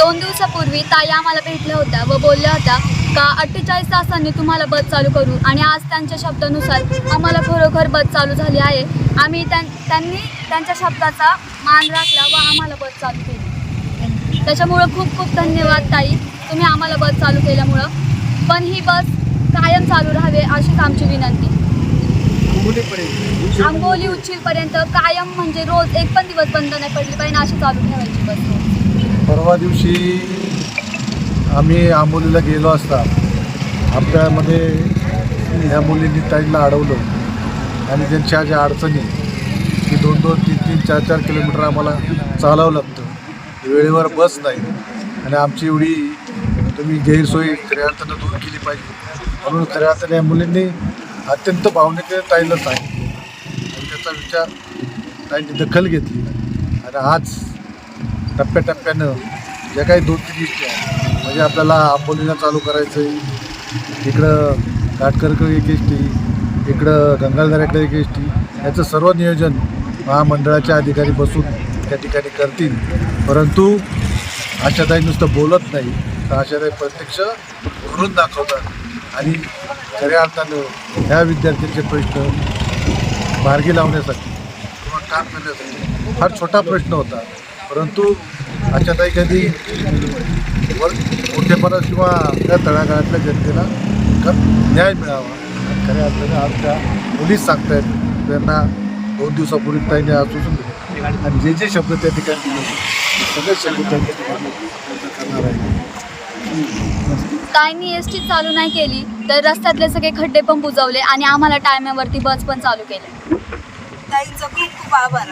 दोन दिवसापूर्वी ताई आम्हाला भेटल्या होत्या व बोलल्या होत्या का अठ्ठेचाळीस तासांनी तुम्हाला बस चालू करू? आणि आज त्यांच्या शब्दानुसार आम्हाला खरोखर बस चालू झाली आहे. आम्ही त्यां त्यांनी त्यांच्या शब्दाचा मान राखला व आम्हाला बस चालू केली. त्याच्यामुळं खूप खूप धन्यवाद ताई. तुम्ही आम्हाला बस चालू केल्यामुळं. पण ही बस कायम चालू राहावे अशीच आमची विनंती. आंबोली उच्चीलपर्यंत कायम म्हणजे रोज एक पण दिवस बंद नाही पडली पाहिजे अशी चालू ठेवायची बस. परवा दिवशी आम्ही आंबोलीला गेलो असता आपल्यामध्ये ह्या मुलींनी ताईला अडवलं आणि त्यांच्या ज्या अडचणी की दोन दोन तीन तीन चार चार किलोमीटर आम्हाला चालावं लागतं. वेळेवर बस नाही आणि आमची एवढी तुम्ही गैरसोयी खऱ्या अर्थानं दूर केली पाहिजे. म्हणून खऱ्या अर्थाने या मुलींनी अत्यंत भावनिक ताईला सांगितलं. आणि त्याचा विचार ताईंनी दखल घेतली. आणि आज टप्प्याटप्प्यानं ज्या काही दोन तीन गोष्टी आहेत म्हणजे आपल्याला आंबोलीला चालू करायचं आहे इकडं काटकरकडे एक एस टी इकडं गंगाधराकडे एक एस टी याचं सर्व नियोजन महामंडळाच्या अधिकारी बसून त्या ठिकाणी करतील. परंतु आशाताई नुसतं बोलत नाही तर आशाताई प्रत्यक्ष करून दाखवतात. आणि खऱ्या अर्थानं ह्या विद्यार्थ्यांचे प्रश्न मार्गी लावण्यासाठी किंवा काम करण्यासाठी फार छोटा प्रश्न होता. परंतु आशाताई कधी वर मोठेपणा किंवा त्या तळागाळातल्या जनतेला न्याय मिळावा. खऱ्या अर्थाने आज त्या पोलीस सांगतायत त्यांना दोन दिवसापूर्वी ताईने आश्वासन दिलं. आणि जे जे शब्द त्या ठिकाणी दिले सगळे शब्द त्या ठिकाणी करणार आहे. ताईंनी एस टी चालू नाही केली तर रस्त्यातले सगळे खड्डे पण बुजवले आणि आम्हाला टायमावरती बस पण चालू केले. खूप खूप आभार.